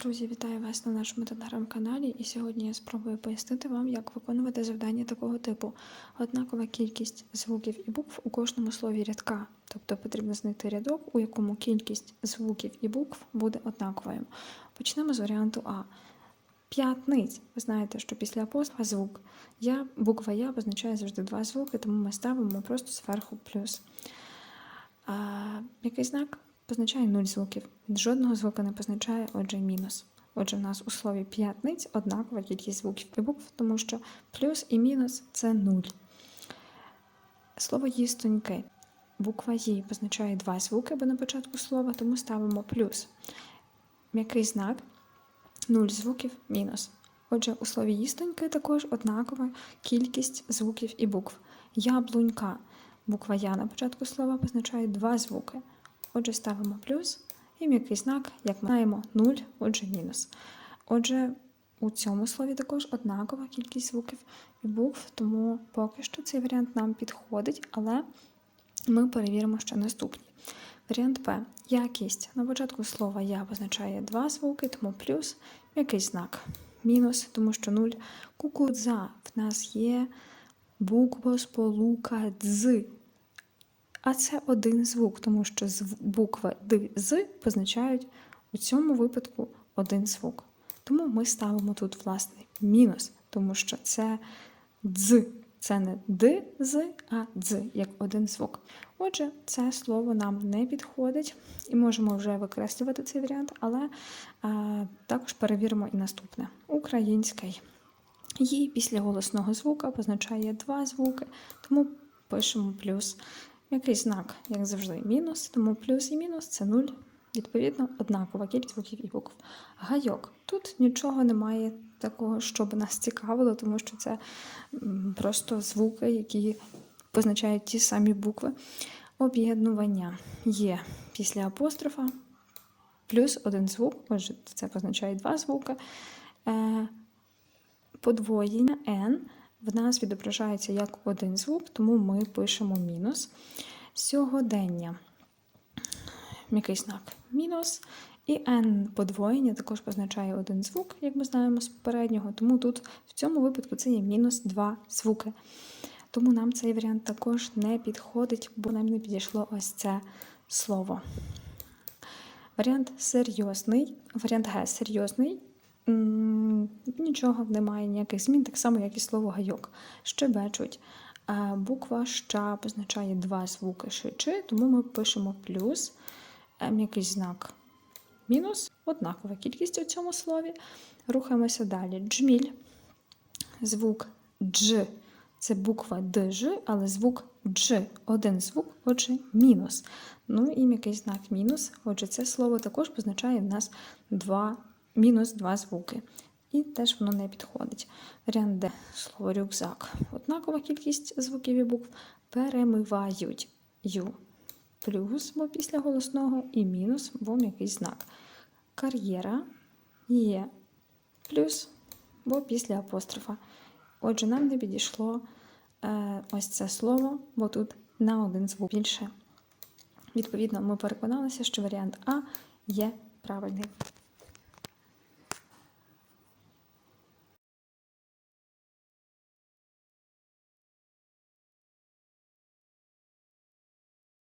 Друзі, вітаю вас на нашому телеграм-каналі. І сьогодні я спробую пояснити вам, як виконувати завдання такого типу. Однакова кількість звуків і букв у кожному слові рядка. Тобто потрібно знайти рядок, у якому кількість звуків і букв буде однаковою. Почнемо з варіанту А. П'ятниць. Ви знаєте, що після апострофа звук я, буква Я позначає завжди два звуки, тому ми ставимо просто зверху плюс. А, який знак позначає нуль звуків. Він жодного звука не позначає, отже, мінус. Отже, в нас у слові п'ятниць однакова кількість звуків і букв, тому що плюс і мінус це нуль. Слово їстоньки. Буква «ї» позначає два звуки, бо на початку слова, тому ставимо плюс. М'який знак нуль звуків мінус. Отже, у слові їстоньки також однакова кількість звуків і букв. Яблунька. Буква Я на початку слова позначає два звуки. Отже, ставимо плюс і м'який знак, як ми знаємо, 0, отже, мінус. Отже, у цьому слові також однакова кількість звуків і букв, тому поки що цей варіант нам підходить, але ми перевіримо ще наступні. Варіант П. Якість. На початку слова Я позначає два звуки, тому плюс м'який знак. Мінус, тому що 0. Кукудза. В нас є буква сполука дз. А це один звук, тому що зв- буква Д з позначають у цьому випадку один звук. Тому ми ставимо тут власне мінус, тому що це дз, це не д з, а дз, як один звук. Отже, це слово нам не підходить і можемо вже викреслювати цей варіант, але е, також перевіримо і наступне: український. Її після голосного звука позначає два звуки, тому пишемо плюс. Який знак, як завжди, мінус, тому плюс і мінус це нуль. Відповідно, однакова кількість звуків і букв. Гайок. Тут нічого немає такого, що б нас цікавило, тому що це просто звуки, які позначають ті самі букви. Об'єднування є після апострофа плюс один звук, отже, це позначає два звуки. Е, подвоєння n в нас відображається як один звук, тому ми пишемо мінус. Сьогодення. М'який знак мінус. І n подвоєння також позначає один звук, як ми знаємо з попереднього. Тому тут в цьому випадку це є мінус два звуки. Тому нам цей варіант також не підходить, бо нам не підійшло ось це слово. Варіант серйозний. Варіант Г серйозний. Нічого немає, ніяких змін, так само, як і слово гайок. Щебечуть. Буква ща позначає два звуки ши чи, тому ми пишемо плюс, ем, якийсь знак мінус, однакова кількість у цьому слові. Рухаємося далі. Джміль. Звук дж це буква дж, але звук дж. Один звук, отже, мінус. Ну і м'який знак мінус. Отже, це слово також позначає в нас два, мінус два звуки. І теж воно не підходить. Варіант Д. Слово рюкзак. Однакова кількість звуків і букв перемивають ю. Плюс, бо після голосного, і мінус, бо м'який знак. Кар'єра є плюс, бо після апострофа. Отже, нам не підійшло е, ось це слово, бо тут на один звук більше. Відповідно, ми переконалися, що варіант А є правильний.